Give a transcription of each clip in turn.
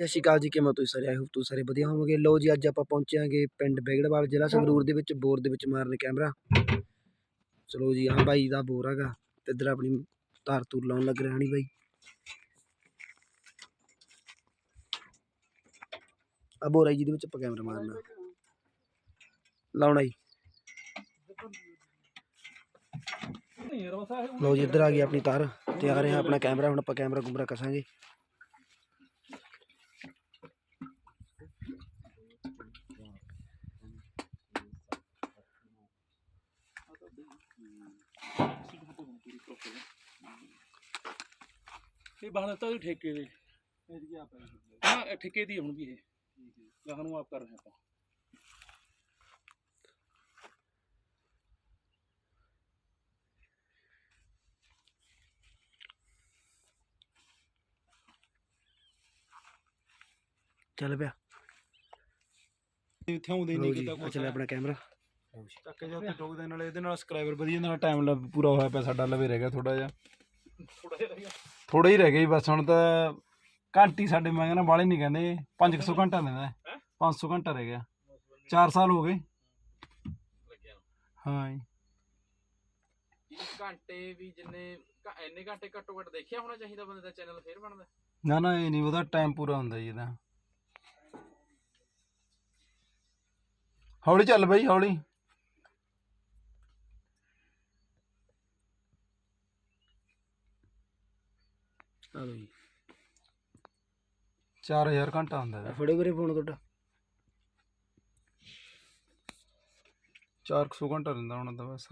ਸਤਿ ਸ਼੍ਰੀ ਅਕਾਲ ਜੀ ਕਿਵੇਂ ਤੁਸੀਂ ਸਾਰੇ? ਆਈ ਹੋਪ ਤੁਸੀਂ ਸਾਰੇ ਵਧੀਆ ਹੋਵੋਗੇ। ਲਓ ਜੀ ਅੱਜ ਆਪਾਂ ਪਹੁੰਚਾਂਗੇ ਪਿੰਡ ਬੇਗੜਵਾਲ ਜ਼ਿਲ੍ਹਾ ਸੰਗਰੂਰ ਦੇ ਵਿੱਚ ਬੋਰ ਦੇ ਵਿੱਚ ਮਾਰਨ ਕੈਮਰਾ। ਚਲੋ ਜੀ ਆਹ ਬਾਈ ਦਾ ਬੋਰ ਹੈਗਾ। ਤੇ ਇੱਧਰ ਆਪਣੀ ਤਾਰ ਤੂਰ ਲਾਉਣ ਲੱਗ ਰਿਹਾ ਨਹੀਂ ਬਾਈ। ਆ ਬੋਰ ਹੈ ਜਿਹਦੇ ਵਿੱਚ ਆਪਾਂ ਕੈਮਰਾ ਮਾਰਨਾ। ਲਾਉਣਾ ਜੀ ਲਓ ਜੀ ਇੱਧਰ ਆ ਗਈ ਆਪਣੀ ਤਾਰ ਤੇ ਆ ਰਿਹਾ ਆਪਣਾ ਕੈਮਰਾ ਹੁਣ ਆਪਾਂ ਕੈਮਰਾ ਕੁਮਰਾ ਕਸਾਂਗੇ। ਇਹ ਬਾਹਰ ਤਾਂ ਠੇਕੇ ਦੇ। ਹਾਂ ਠੇਕੇ ਦੀ ਹੁਣ ਵੀ ਇਹ ਗਾਹਾਂ ਨੂੰ ਆਪ ਕਰ ਰਹੇ ਆਪਾਂ। ਚੱਲ ਪਿਆ। ਇੱਥੇ ਆਉਂਦੇ ਨਹੀਂ ਕਿਤਾ ਆ ਚੱਲਿਆ ਆਪਣਾ ਕੈਮਰਾ। ਚੱਕ ਜਾ ਉੱਤੇ ਟੋਕਦੇ ਨਾਲੇ ਇਹਦੇ ਨਾਲ ਸਬਸਕ੍ਰਾਈਬਰ ਵਧੀਆ ਨਾਲ ਟਾਈਮ ਪੂਰਾ ਹੋਇਆ ਪਿਆ ਸਾਡਾ ਲਵੇ ਰਹਿ ਗਿਆ ਥੋੜਾ ਜਿਹਾ। ਥੋੜਾ ਹੀ ਰਹਿ ਗਿਆ ਜੀ ਬਸ ਹੁਣ ਤਾਂ ਘੰਟੀ ਸਾਡੇ ਮੈਂ ਕਹਿੰਦਾ ਬਾਲੇ ਨਹੀਂ ਕਹਿੰਦੇ 500 ਘੰਟਾ ਦਿੰਦਾ ਹੈ। 500 ਘੰਟਾ ਰਹਿ ਗਿਆ। 4 ਸਾਲ ਹੋ ਗਏ। ਹਾਂ ਜੀ। ਘੰਟੇ ਵੀ ਜਿੰਨੇ ਇੰਨੇ ਘੰਟੇ ਘੱਟੋ ਘੱਟ ਦੇਖਿਆ ਹੋਣਾ ਚਾਹੀਦਾ ਬੰਦੇ ਦਾ ਚੈਨਲ ਫੇਰ ਬਣਦਾ? ਨਾ ਨਾ ਇਹ ਨਹੀਂ ਉਹਦਾ ਟਾਈਮ ਪੂਰਾ ਹੁੰਦਾ ਜੀ ਇਹਦਾ। ਹੌਲੀ ਚੱਲ ਬਈ ਹੌਲੀ। ਆ ਲਓ ਜੀ। 4000 ਘੰਟਾ ਹੁੰਦਾ ਆ ਇਹਦਾ ਫੜੋ ਵੀਰੇ ਫੋਨ ਤੁਹਾਡਾ। 400 ਘੰਟਾ ਰਹਿੰਦਾ ਹੁਣ ਤਾਂ ਬਸ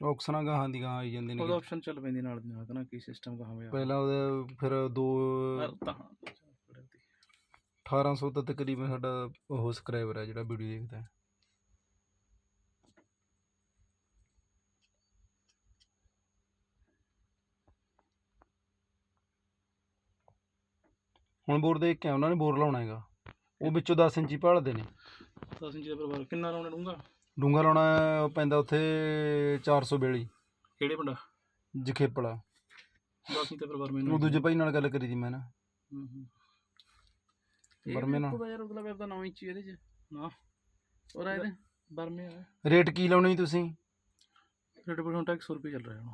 ਔਕਸਨਾ ਗਾਹਾਂ ਦੀ ਗਾਹਾਂ ਆਈ ਜਾਂਦੇ ਨੇ ਉਹਦਾ ਆਪਸ਼ਨ ਚੱਲ ਪੈਂਦੀ ਨਾਲ ਦੀ ਨਾਲ ਨਾ ਕੀ ਸਿਸਟਮ ਕਹਾਂ ਹੋਇਆ ਪਹਿਲਾਂ ਉਹਦੇ ਫਿਰ ਦੋ ਤਾਂ 1800 ਤਾਂ ਤਕਰੀਬਨ ਸਾਡਾ ਉਹ ਸਬਸਕ੍ਰਾਈਬਰ ਹੈ ਜਿਹੜਾ ਵੀਡੀਓ ਦੇਖਦਾ ਹੈ। ਹੁਣ ਬੋਰ ਦੇਖ ਕੇ ਉਹਨਾਂ ਨੇ ਬੋਰ ਲਾਉਣਾ ਹੈਗਾ। ਉਹ ਵਿੱਚੋਂ 10 ਇੰਚੀ ਭਾਲਦੇ ਨੇ। 10 ਇੰਚ ਦਾ ਪਰਿਵਾਰ ਕਿੰਨਾ ਲਾਉਣਾ ਡੂੰਗਾ ਡੂੰਗਾ ਲਾਉਣਾ ਉਹ ਪੈਂਦਾ ਉੱਥੇ 442 ਕਿਹੜੇ ਪਿੰਡਾ? ਜਖੇਪਲਾ। 10 ਇੰਚ ਦਾ ਪਰਿਵਾਰ ਉਹ ਮੈਨੂੰ ਦੂਜੇ ਭਾਈ ਨਾਲ ਗੱਲ ਕਰੀ ਸੀ ਮੈਂ ਨਾ। ਹੂੰ ਹੂੰ। ਬਰਮੇ ਨਾਲ। ਉਹਦਾ ਯਾਰ ਉਹਦਾ ਵੇਰਦਾ 9 ਇੰਚ ਇਹਦੇ ਚ। ਨਾ। ਔਰ ਇਹਦੇ? ਬਰਮੇ ਆ ਰੇਟ ਕੀ ਲਾਉਣੀ ਜੀ ਤੁਸੀਂ? ਰੇਟ ਪਰ ਹੁਣ ਤਾਂ 100 ਰੁਪਏ ਚੱਲ ਰਿਹਾ ਹੁਣ।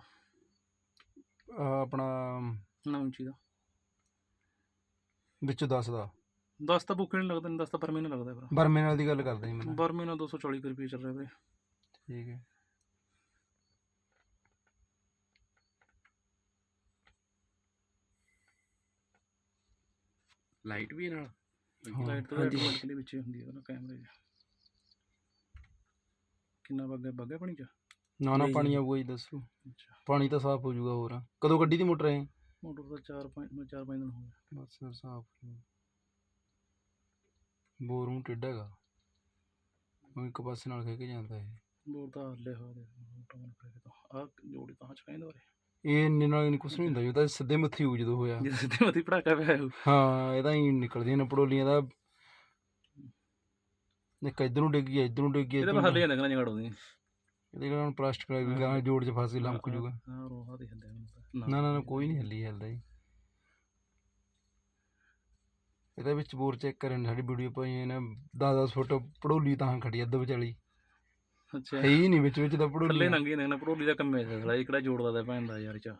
ਆਪਣਾ 9 ਇੰਚੀ ਦਾ। ਵਿੱਚੋਂ 10 ਦਾ। 10 ਤਾਂ ਬੁੱਕੇ ਨਹੀਂ ਲੱਗਦਾ 10 ਤਾਂ ਬਰਮੇ ਨਾਲ ਲੱਗਦਾ ਫਿਰ। ਬਰਮੇ ਨਾਲ ਦੀ ਗੱਲ ਕਰਦਾ ਜੀ ਮੈਂ ਬਰਮੇ ਨਾਲ 240 ਕੁ ਰੁਪਏ ਚੱਲ ਰਿਹਾ। ਵੀਰੇ ਠੀਕ ਹੈ। ਲਾਈਟ ਵੀ ਨਾਲ? ਹਾਂ, ਲਾਈਟ ਤਾਂ ਹਾਂਜੀ। ਆਟੋਮੈਟਿਕਲੀ ਵਿੱਚ ਹੀ ਹੁੰਦੀ ਹੈ ਉਹਦਾ ਕੈਮਰੇ 'ਚ। ਕਿੰਨਾ ਬੱਗਾ ਬੱਗਾ ਪਾਣੀ 'ਚ? ਨਾ ਨਾ ਪਾਣੀ। ਆਊਗਾ ਜੀ ਦੱਸੋ। ਅੱਛਾ। ਪਾਣੀ ਤਾਂ ਸਾਫ਼ ਹੋ ਜਾਊਗਾ ਹੋਰ। ਕਦੋਂ ਗੱਡੀ ਦੀ ਮੋਟਰ ਹੈ ਮੋਟਰ ਦਾ 4 5 4 5 ਦਿਨ ਹੋ ਗਏ। ਬਸ ਫਿਰ ਸਾਫ਼ ਬੋਰ ਨੂੰ ਟੇਢਾ ਹੈਗਾ। ਉਹ ਇੱਕ ਪਾਸੇ ਨਾਲ ਖੇ ਕੇ ਜਾਂਦਾ ਹੈ ਬੋਰ ਤਾਂ ਹੱਲੇ ਹੋ ਦੇ ਮੋਟਰ ਮਨ ਕਰੇ ਤਾਂ ਆ ਜੋੜੀ ਤਾਂ ਚ ਕਹਿੰਦਾ ਵਾਰੇ ਇਹ ਇੰਨੇ ਨਾਲ ਨਹੀਂ ਕੁਛ ਨਹੀਂ ਹੁੰਦਾ ਜੀ, ਉਹ ਤਾਂ ਸਿੱਧੇ ਮੱਥੀ ਹੋਊ ਜਦੋਂ ਹੋਇਆ। ਜਿੱਦ ਸਿੱਧੇ ਮਤੀ ਪੜਾਕਾ ਪਿਆ ਹਾਂ ਇਹ ਤਾਂ ਹੀ ਨਿਕਲਦੀਆਂ ਨੇ ਪੜੋਲੀਆਂ ਦਾ। ਇੱਕ ਇੱਧਰ ਨੂੰ ਡਿੱਗ ਗਿਆ ਇੱਧਰ ਨੂੰ ਡਿੱਗ ਗਿਆ ਇਹਦੇ ਨੂੰ ਹੱਲੇ ਜਾਂਦਾ ਜਗੜ ਇਹਦੇ ਨਾਲ ਹੁਣ ਪਲਾਸਟਿਕ ਵਾਲਾ ਵੀ ਗਾਂ ਜੋੜ 'ਚ ਫਸ ਕੇ ਲੰਮਕ ਜੂਗਾ। ਹਾਂ ਰੋਹਾ ਦੇ ਹੱਲੇ ਮੈਨੂੰ ਤਾਂ। ਨਾ ਨਾ ਨਾ ਕੋਈ ਨਹੀਂ ਹੱਲੀ ਹੱਲਦਾ ਜੀ। ਇਹਦੇ ਵਿੱਚ ਬੋਰ ਚੈੱਕ ਕਰਨ ਸਾਡੀ ਵੀਡੀਓ ਪਾਈ ਨੇ 10-10 ਫੁੱਟ ਪੜੋਲੀ ਤਾਂ ਖੜੀ ਅੱਧ ਵਿਚਾਲੀ। ਅੱਛਾ। ਹੈ ਹੀ ਨਹੀਂ ਵਿੱਚ ਵਿੱਚ ਤਾਂ ਥੱਲੇ ਪੜੋਲੀ ਨੰਗੀ ਨੇ ਪੜੋਲੀ ਦਾ ਕੰਮੇ ਸਾਲਾ ਇਹ ਕਿਹੜਾ ਜੋੜਦਾ ਦਾ ਭੈਣ ਦਾ ਯਾਰ ਚ।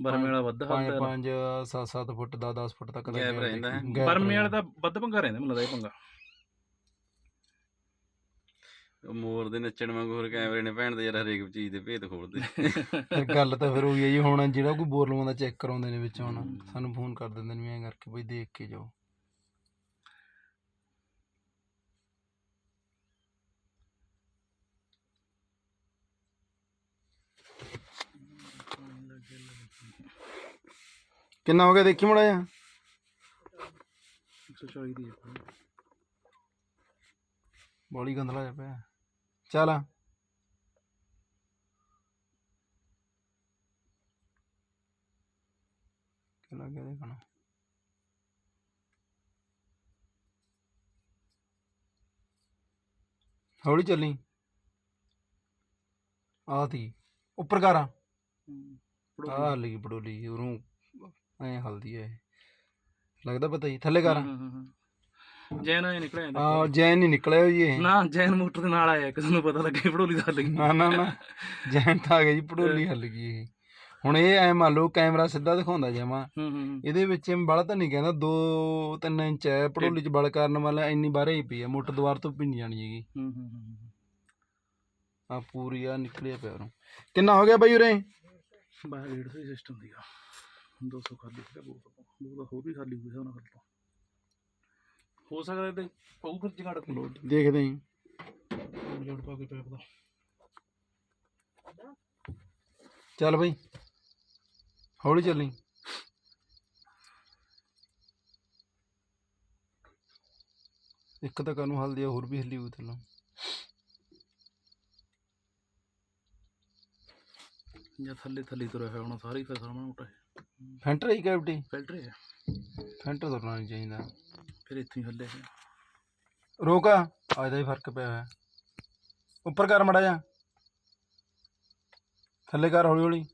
ਬਰਮੇ ਵਾਲਾ ਵੱਧ ਹੱਲਦਾ ਪੰਜ 7-7 ਫੁੱਟ 10-10 ਫੁੱਟ ਤੱਕ ਦਾ gap ਰਹਿੰਦਾ ਹੈ। gap ਬਰਮੇ ਵਾਲਾ ਰਹਿੰਦਾ। ਤਾਂ ਵੱਧ ਪੰਗਾ ਰਹਿੰਦਾ ਮੈਨੂੰ ਲੱਗਦਾ ਇਹ ਪੰਗਾ। ਮੋਰ ਦੇ ਨੱਚਣ ਵਾਂਗੂ ਹੋਰ ਕੈਮਰੇ ਨੇ ਭੈਣ ਦੇ ਯਾਰ ਹਰੇਕ ਚੀਜ਼ ਦੇ ਭੇਤ ਖੋਲਦੇ। ਫਿਰ ਗੱਲ ਤਾਂ ਫਿਰ ਉਹੀ ਹੈ ਜੀ ਹੁਣ ਜਿਹੜਾ ਕੋਈ ਬੋਰ ਲਵਾਉਂਦਾ ਚੈੱਕ ਕਰਾਉਂਦੇ ਨੇ ਵਿੱਚ ਹੁਣ ਸਾਨੂੰ ਫੋਨ ਕਰ ਦਿੰਦੇ ਨੇ ਵੀ ਐਂ ਕਰਕੇ ਬਈ ਦੇਖ ਕੇ ਜਾਓ। ਕਿੰਨਾ ਹੋ ਗਿਆ ਦੇਖੀ ਮੜਾ ਜਾ 140 ਦੀ ਬੋਲੀ ਗੰਦਲਾ ਜਾ ਪਿਆ। ਚੱਲ। ਦੇਖਣਾ? ਹੌਲੀ ਚੱਲੀ। ਆ ਤੀ ਉੱਪਰ ਕਰਾਂ। ਆ ਲਈ ਪੜੋਲੀ ਉਹਨੂੰ ਐ ਹਲਦੀ ਐ ਲੱਗਦਾ ਪਤਾ ਹੀ ਥੱਲੇ ਕਰ। ਹਾਂ, ਹਾਂ, ਹਾਂ। ਜੈਨ ਨਿਕਲਿਆ ਇਹਦਾ। ਜੈਨ ਨਹੀਂ ਨਿਕਲਿਆ ਜੀ ਇਹ। ਨਾ ਜੈਨ ਮੋਟਰ ਦੇ ਨਾਲ ਆਇਆ ਕਿਸੇ ਨੂੰ ਪਤਾ ਲੱਗੇ ਭੜੋਲੀ ਦਾ ਲੱਗੀ ਨਾ ਨਾ ਨਾ। ਜੈਨ ਤਾਂ ਆ ਗਿਆ ਜੀ ਪੜੋਲੀ ਹੱਲ ਗਈ ਇਹ। ਹੁਣ ਇਹ ਐ ਮੰਨ ਲਓ ਕੈਮਰਾ ਸਿੱਧਾ ਦਿਖਾਉਂਦਾ ਜਮਾ ਹੂੰ ਹੂੰ। ਇਹਦੇ ਵਿੱਚ ਬਲ ਤਾਂ ਨਹੀਂ ਕਹਿੰਦਾ 2-3 ਇੰਚ ਹੈ ਪੜੋਲੀ ਚ ਬਲ ਕਰਨ ਵਾਲਾ ਇੰਨੀ ਬਾਰੇ ਹੀ ਪਈ ਹੈ ਮੋਟਰ ਦੁਆਰ ਤੋਂ ਵੀ ਨਹੀਂ ਜਾਣੀ ਹੈਗੀ। ਹੂੰ ਹੂੰ ਹੂੰ ਆ ਪੂਰੀ ਆ ਨਿਕਲਿਆ ਪਿਆ ਉਰੋਂ। ਕਿੰਨਾ ਹੋ ਗਿਆ ਬਾਈ ਉਰੇ? ਬਾਹਰ ਰੇਡ ਸਹੀ ਸਿਸਟਮ ਦੀਗਾ 200 ਖਾਲੀ ਸੀਗਾ ਬਹੁਤ ਬਹੁਤ ਹੋਰ ਵੀ ਖਾਲੀ ਹੋਈ ਉਹਨਾਂ ਕਰ ਹੋ ਸਕਦਾ ਤੇ ਪਊ ਫਿਰ ਜਗਾੜ ਕੋਲ ਦੇਖਦੇ ਆਂ। ਲੋਡ ਪਾ ਕੇ ਪੈਪ ਦਾ। ਚੱਲ ਬਈ। ਹੌਲੀ ਚੱਲੀ। ਇੱਕ ਤਾਂ ਕਾਨੂੰ ਹਲਦੀ ਆ ਹੋਰ ਵੀ ਹਿੱਲੀ ਹੋਈ ਥੱਲੋਂ। ਜਾਂ ਥੱਲੇ ਥੱਲੇ ਤੁਰਿਆ ਹੋਇਆ ਹੁਣ ਸਾਰੀ ਫਸਲ ਮਾ ਮੋਟਾ ਫੈਂਟਰ ਹੀ ਕੈਵਟੀ ਫਿਲਟਰ ਹੈ। ਫੈਂਟਰ ਤੁਰਨਾ ਨਹੀਂ ਚਾਹੀਦਾ। ਫਿਰ ਇੱਥੇ ਹੀ ਹੱਲੇ ਰੋਕ ਅੱਜ ਦਾ ਹੀ ਫ਼ਰਕ ਪਿਆ ਹੋਇਆ। ਉੱਪਰ ਕਰ ਮੜਾ ਜਾ ਥੱਲੇ ਕਰ ਹੌਲੀ ਹੌਲੀ।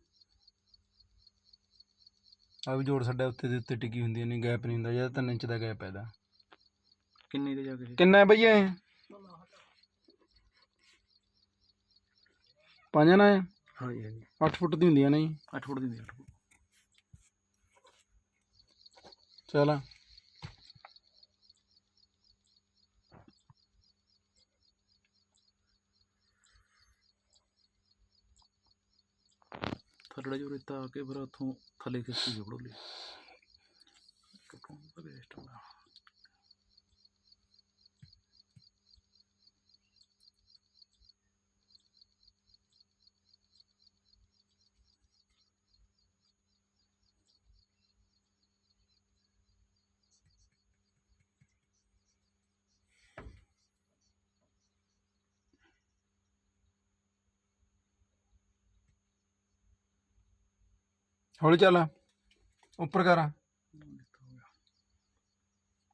ਆ ਵੀ ਜੋੜ ਛੱਡਿਆ ਉੱਤੇ ਦੇ ਉੱਤੇ ਟਿੱਕੀ ਹੁੰਦੀ ਨਹੀਂ ਗੈਪ ਨਹੀਂ ਹੁੰਦਾ ਜਿਹਦਾ 3 ਇੰਚ ਦਾ ਗੈਪ ਹੈ ਇਹਦਾ। ਕਿੰਨੇ ਤੇ ਜਾ ਕੇ ਕਿੰਨਾ ਹੈ ਬਈ ਇਹ? ਪੰਜ ਨਾ ਹੈ ਹਾਂਜੀ ਹਾਂਜੀ। 8 ਫੁੱਟ ਦੀ ਹੁੰਦੀਆਂ ਨੇ ਜੀ 8 ਫੁੱਟ ਦੀ 8 ਫੁੱਟ। ਚੱਲ। ਆ। ਥੱਲੇ ਜੋ ਆ ਕੇ ਫਿਰ ਉੱਥੋਂ ਥੱਲੇ ਖਿੱਚੀ ਜੋੜੋ ਲਈ ਕਿਉਂ ਵੇਸਟ ਹੋ ਹੌਲੀ ਚੱਲ, ਉੱਪਰ ਕਰ।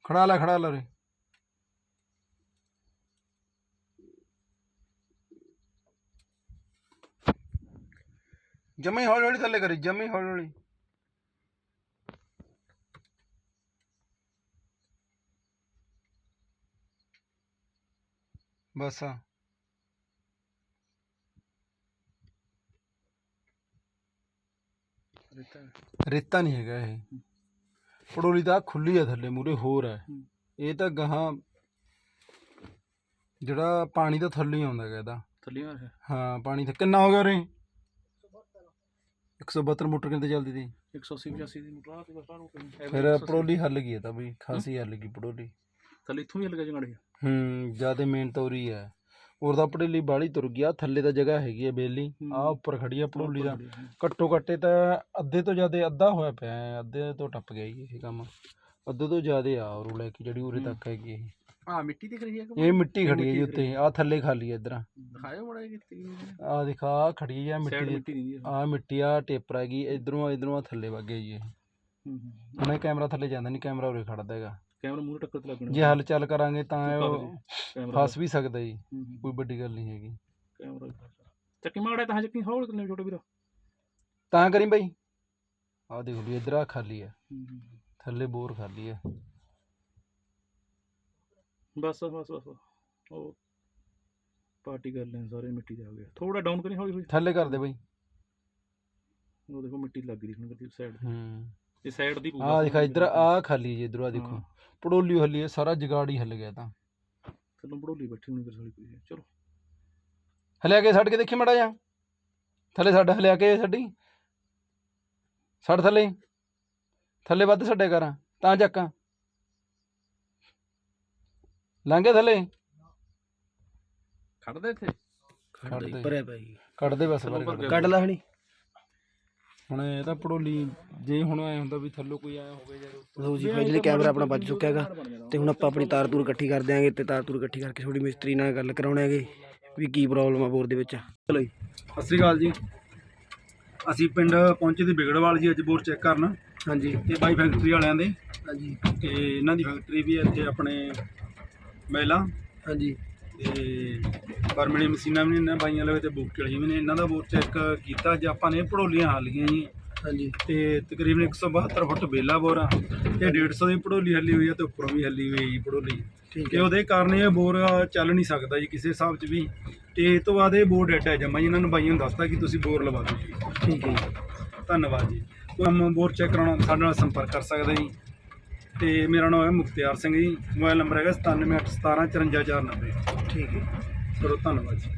ਖੜਾ ਲੈ ਖੜਾ ਲੈ ਉਰੇ। ਜਮੀ ਹੌਲੀ ਹੌਲੀ ਥੱਲੇ ਕਰੀ, ਜਮੀ ਹੌਲੀ ਹੌਲੀ। ਬਸ। ਆ ਰੇਤਾ ਨਹੀਂ ਹੈਗਾ ਇਹ। ਪੜੋਲੀ ਤਾਂ ਖੁੱਲੀ ਆ ਥੱਲੇ ਮੂਰੇ ਹੋਰ ਹੈ ਹੂੰ। ਇਹ ਤਾਂ ਗਾਹਾਂ ਜਿਹੜਾ ਪਾਣੀ ਤਾਂ ਥੱਲੇ ਹੀ ਆਉਂਦਾ ਹੈਗਾ ਇਹਦਾ। ਥੱਲੇ ਆ ਰਿਹਾ। ਹਾਂ ਪਾਣੀ ਤਾਂ ਕਿੰਨਾ ਹੋ ਗਿਆ ਉਰੇ? 172 ਮੋਟਰ ਕਿੰਨੇ ਤੇ ਚੱਲਦੀ ਸੀ 180 85 ਦੀ ਮੋਟਰ ਆ ਤੇ ਬਸ ਆਨੂੰ ਫਿਰ ਪੜੋਲੀ ਹੱਲ ਗਈ ਤਾਂ ਬਈ ਖਾਸੀ ਹੱਲ ਗਈ ਪੜੋਲੀ। ਥੱਲੇ ਇੱਥੋਂ ਵੀ ਲੱਗਾ ਜਗਾੜੇ ਹੂੰ ਜਿਆਦੇ ਮੇਨ ਤੌਰੀ ਹੈ ਔਰ ਦਾ ਪੜੋਲੀ ਬਾੜੀ ਤੁਰ ਗਿਆ ਥੱਲੇ ਤਾਂ ਜਗ੍ਹਾ ਹੈਗੀ ਹੈ ਬੇਲੀ। ਆ ਉੱਪਰ ਖੜੀ ਆ ਪੜੋਲੀ ਦਾ। ਘੱਟੋ ਘੱਟੇ ਤਾਂ ਅੱਧੇ ਤੋਂ ਜ਼ਿਆਦਾ ਅੱਧਾ ਹੋਇਆ ਪਿਆ ਹੈ, ਅੱਧੇ ਤੋਂ ਟੱਪ ਗਿਆ ਜੀ ਇਹ ਕੰਮ। ਅੱਧੇ ਤੋਂ ਜ਼ਿਆਦਾ ਆ ਉਰੂ ਲੈ ਕੇ ਜਿਹੜੀ ਉਰੇ ਤੱਕ ਹੈਗੀ ਇਹ। ਆ ਮਿੱਟੀ ਦਿਖ ਰਹੀ ਹੈ ਇਹ ਮਿੱਟੀ ਖੜੀ ਹੈ ਜੀ ਉੱਤੇ ਆ ਥੱਲੇ ਖਾਲੀ ਹੈ ਇਧਰ। ਦਿਖਾਇਓ ਮੜਾ ਕਿਤੇ ਆ ਦਿਖਾ ਖੜੀ ਹੈ ਮਿੱਟੀ ਦੀ ਦੀ ਆ ਮਿੱਟੀ ਆ ਟੇਪਰ ਹੈਗੀ ਇਧਰੋਂ ਇਧਰੋਂ ਥੱਲੇ ਵਗ ਗਿਆ ਜੀ ਇਹ। ਹੂੰ ਹੂੰ। ਹੁਣ ਕੈਮਰਾ ਥੱਲੇ ਜਾਂਦਾ ਨਹੀਂ ਕੈਮਰਾ ਉਰੇ ਖੜਦਾ ਹੈਗਾ। ਕੈਮਰਾ ਮੂਹਰੇ ਟੱਕਰ ਤੇ ਲੱਗਣਾ ਜੇ ਹਲ ਚੱਲ ਕਰਾਂਗੇ ਤਾਂ ਉਹ ਫਸ ਵੀ ਸਕਦਾ ਜੀ ਕੋਈ ਵੱਡੀ ਗੱਲ ਨਹੀਂ ਹੈਗੀ। ਕੈਮਰਾ। ਚੱਕੀ ਮਾੜਾ ਤਾਂ ਚੱਕੀ ਹੌਲ ਕਰਨੇ ਛੋਟੇ ਵੀਰ। ਤਾਂ ਕਰੀ ਬਈ। ਆ ਦੇਖ ਲਈ ਇਧਰ ਆ ਖਾਲੀ ਹੂੰ। ਥੱਲੇ ਬੋਰ ਖਾਲੀ ਹੈ ਬਸ ਬਸ ਬਸ ਉਹ ਪਾਰਟੀ ਕਰ ਲੈਣ ਸਾਰੇ ਮਿੱਟੀ ਦੇ ਆ ਗਿਆ। ਥੋੜਾ ਡਾਊਨ ਕਰੀ ਹੌਲੀ ਹੌਲੀ। ਥੱਲੇ ਕਰ ਦੇ ਬਈ। ਉਹ ਦੇਖੋ ਮਿੱਟੀ ਲੱਗ ਰਹੀ ਹੁਣ ਸਾਈਡ ਹੂੰ। ਤੇ ਸਾਈਡ ਦੀ ਆ ਦਿਖਾ ਇਧਰ ਆ ਖਾਲੀ ਜੀ ਇਧਰੋਂ ਆ ਦੇਖੋ। ਪੜੋਲੀ ਹੱਲੀ ਹੈ ਸਾਰਾ ਜਗਾੜ ਹੀ ਹੱਲ ਗਿਆ ਤਾਂ। ਥੱਲੋਂ ਬੜੋਲੀ ਬੈਠੀ ਹੋਣੀ ਫਿਰ ਸਾਲੀ ਕੋਈ ਚਲੋ। ਹਲਿਆ ਕੇ ਛੱਡ ਕੇ ਦੇਖੀ ਮੜਾ ਜਾ ਥੱਲੇ ਛੱਡ ਹਲਿਆ ਕੇ ਛੱਡੀ ਛੱਡ ਥੱਲੇ ਥੱਲੇ ਵੱਧ ਛੱਡਿਆ ਕਰ ਤਾਂ ਚੱਕਾਂ। ਲੰਘੇ ਥੱਲੇ। ਖੜਦਾ ਇੱਥੇ? ਕੱਢ ਦੇ। ਭਰਿਆ ਪਿਆ ਜੀ ਕੱਢ ਦੇ ਬਸ ਬਾਰੇ ਕੱਢ। ਕੱਢ ਲੈ ਹਣੀ ਇਹ ਤਾਂ ਪੜੋਲੀ ਜੇ ਹੁਣ ਐ ਹੁੰਦਾ ਵੀ ਥੱਲੋਂ ਕੋਈ ਆਇਆ ਹੋਵੇ ਉੱਤੋਂ ਲਓ ਜੀ ਫਾਈਨਲੀ ਕੈਮਰਾ ਆਪਣਾ ਵੱਜ ਚੁੱਕਿਆ ਹੈਗਾ ਤੇ ਹੁਣ ਆਪਾਂ ਆਪਣੀ ਤਾਰ ਤੂਰ ਇਕੱਠੀ ਕਰ ਦਿਆਂਗੇ ਤੇ ਤਾਰ ਤੂਰ ਇਕੱਠੀ ਕਰਕੇ ਥੋੜੀ ਮਿਸਤਰੀ ਨਾਲ ਗੱਲ ਕਰਾਉਣੇ ਹੈਗੇ ਵੀ ਕੀ ਪ੍ਰੋਬਲਮ ਆ ਬੋਰ ਦੇ ਵਿੱਚ। ਚਲੋ ਜੀ ਸਤਿ ਸ਼੍ਰੀ ਅਕਾਲ ਜੀ। ਅਸੀਂ ਪਿੰਡ ਪਹੁੰਚੇ ਤੇ ਬਿਗੜਵਾਲ ਜੀ ਅੱਜ ਬੋਰ ਚੈੱਕ ਕਰਨ। ਹਾਂਜੀ। ਤੇ ਬਾਈ ਫੈਕਟਰੀ ਵਾਲਿਆਂ ਦੇ। ਹਾਂਜੀ। ਤੇ ਇਹਨਾਂ ਦੀ ਫੈਕਟਰੀ ਵੀ ਹੈ ਇੱਥੇ ਆਪਣੇ ਮਹਿਲਾ। ਹਾਂਜੀ। ਤੇ ਬਰਮਣੀ ਮਸ਼ੀਨਾਂ ਵੀ ਨੇ ਇਹਨਾਂ ਬਾਈਆਂ ਲਵੇ ਤੇ ਬੁੱਕ ਵਾਲੀ ਵੀ ਨੇ ਇਹਨਾਂ ਦਾ ਬੋਰ ਚੈੱਕ ਕੀਤਾ ਅੱਜ ਆਪਾਂ ਨੇ ਪੜੋਲੀਆਂ ਹਾਲ ਗਈਆਂ ਜੀ। ਹਾਂਜੀ। ਤੇ ਤਕਰੀਬਨ 172 ਫੁੱਟ ਬੇਲਾ ਬੋਰ ਆ। ਤੇ 150 ਦੀ ਪੜੋਲੀ ਹੱਲੀ ਹੋਈ ਆ ਤੇ ਉੱਪਰੋਂ ਵੀ ਹੱਲੀ ਹੋਈ ਜੀ ਪੜੋਲੀ ਠੀਕ ਤੇ ਹੈ। ਉਹਦੇ ਕਾਰਨ ਇਹ ਬੋਰ ਚੱਲ ਨਹੀਂ ਸਕਦਾ ਜੀ ਕਿਸੇ ਹਿਸਾਬ 'ਚ ਵੀ। ਤੇ ਇਹ ਤੋਂ ਬਾਅਦ ਇਹ ਬੋਰ ਡੈਡ ਹੈ ਜਮਾ ਜੀ ਇਹਨਾਂ ਨੂੰ ਬਾਈਆਂ ਨੂੰ ਦੱਸਤਾ ਕਿ ਤੁਸੀਂ ਬੋਰ ਲਵਾ ਦਿਓ ਜੀ। ਠੀਕ ਹੈ ਜੀ। ਧੰਨਵਾਦ ਜੀ। ਕੋਈ ਬੋਰ ਚੈੱਕ ਕਰਾਉਣਾ ਸਾਡੇ ਨਾਲ ਸੰਪਰਕ ਕਰ ਸਕਦਾ ਜੀ। ਤੇ ਮੇਰਾ ਨਾਮ ਹੈ ਮੁਖਤਿਆਰ ਸਿੰਘ ਜੀ। ਮੋਬਾਈਲ ਨੰਬਰ ਹੈਗਾ 9781715490 ਠੀਕ ਹੈ। ਚਲੋ ਧੰਨਵਾਦ ਜੀ।